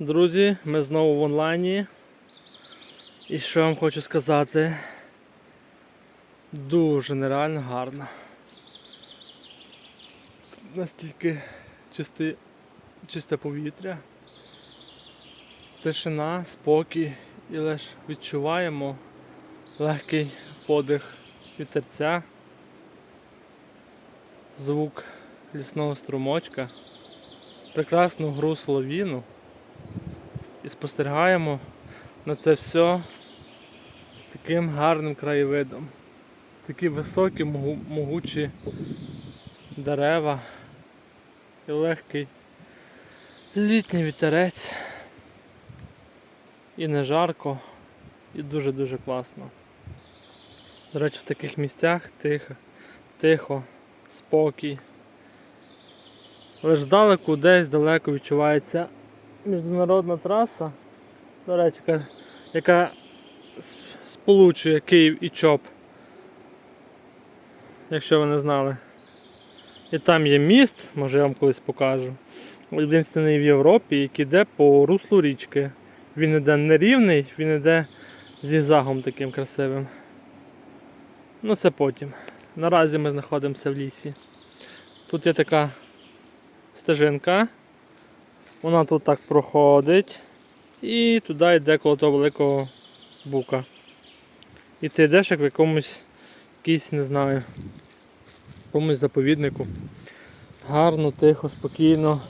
Друзі, ми знову в онлайні. І що я вам хочу сказати? Дуже нереально гарно. Настільки чисти, чисте повітря, тишина, спокій і лише відчуваємо легкий подих вітерця, звук лісного струмочка, прекрасну гру соловіну і спостерігаємо на це все з таким гарним краєвидом, з такі високі, могучі дерева і легкий літній вітерець. І не жарко, і дуже-дуже класно. До речі, в таких місцях тихо, тихо, спокій. Лиш здалеку десь далеко відчувається міжнародна траса, до речі, яка, сполучує Київ і ЧОП. Якщо ви не знали. І там є міст, може я вам колись покажу. Єдиний в Європі, який йде по руслу річки. Він іде нерівний, він іде зігзагом таким красивим. Ну це потім. Наразі ми знаходимося в лісі. Тут є така стежинка. Вона тут так проходить. І туди йде коло того великого бука. І ти йдеш як в якомусь якийсь, не знаю, якомусь заповіднику. Гарно, тихо, спокійно.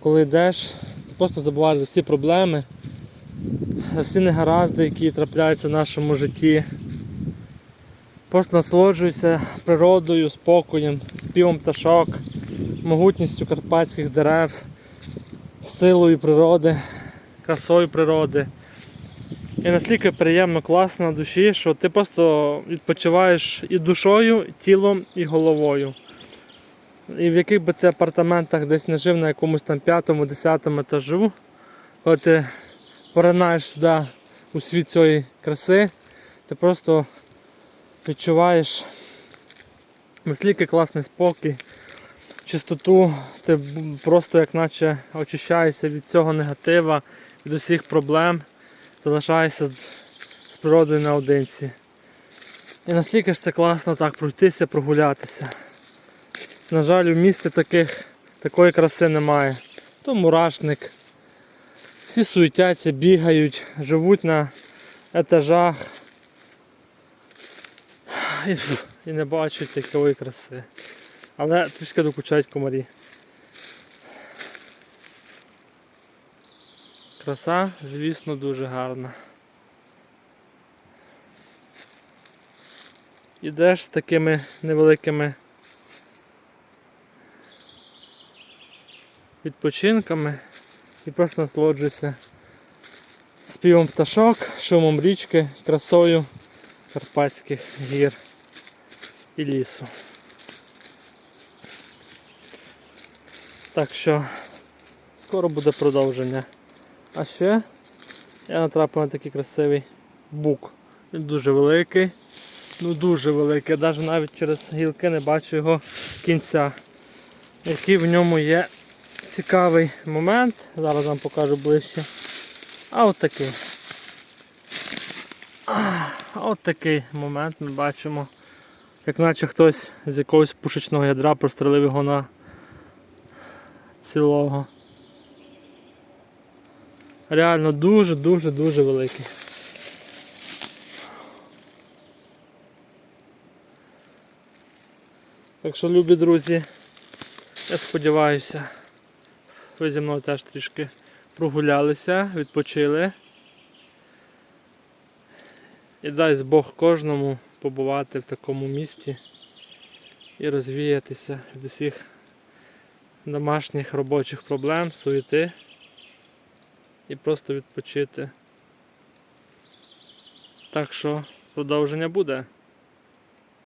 Коли йдеш, просто забуваєш за всі проблеми, всі негаразди, які трапляються в нашому житті. Просто насолоджуйся природою, спокоєм, співом пташок, могутністю карпатських дерев, силою природи, красою природи. І настільки приємно, класно на душі, що ти просто відпочиваєш і душою, і тілом, і головою. І в яких би ти апартаментах десь не жив на якомусь там п'ятому, десятому етажу, коли ти поринаєш сюди у світ цієї краси, ти просто відчуваєш настільки класний спокій, чистоту, ти просто як наче очищаєшся від цього негатива, від усіх проблем, залишаєшся з- природою наодинці. І наскільки ж це класно так пройтися, прогулятися. На жаль, у місті таких, такої краси немає. То мурашник. Всі суетяться, бігають, живуть на етажах. І, і не бачать якої краси. Але трішки докучають комарі. Краса, звісно, дуже гарна. Ідеш з такими невеликими відпочинками і просто насолоджуйся співом пташок, шумом річки, красою Карпатських гір і лісу. Так що скоро буде продовження. А ще я натрапив на такий красивий бук. Він дуже великий, ну дуже великий. Я навіть навіть через гілки не бачу його кінця. Який в ньому є цікавий момент. Зараз вам покажу ближче. А от такий. А от такий момент ми бачимо. Як наче хтось з якогось пушечного ядра прострелив його на цілого. Реально дуже-дуже-дуже великий. Так що, любі друзі, я сподіваюся, ви зі мною теж трішки прогулялися, відпочили. І дасть Бог кожному побувати в такому місті і розвіятися від усіх домашніх робочих проблем, суєти і просто відпочити. Так що продовження буде.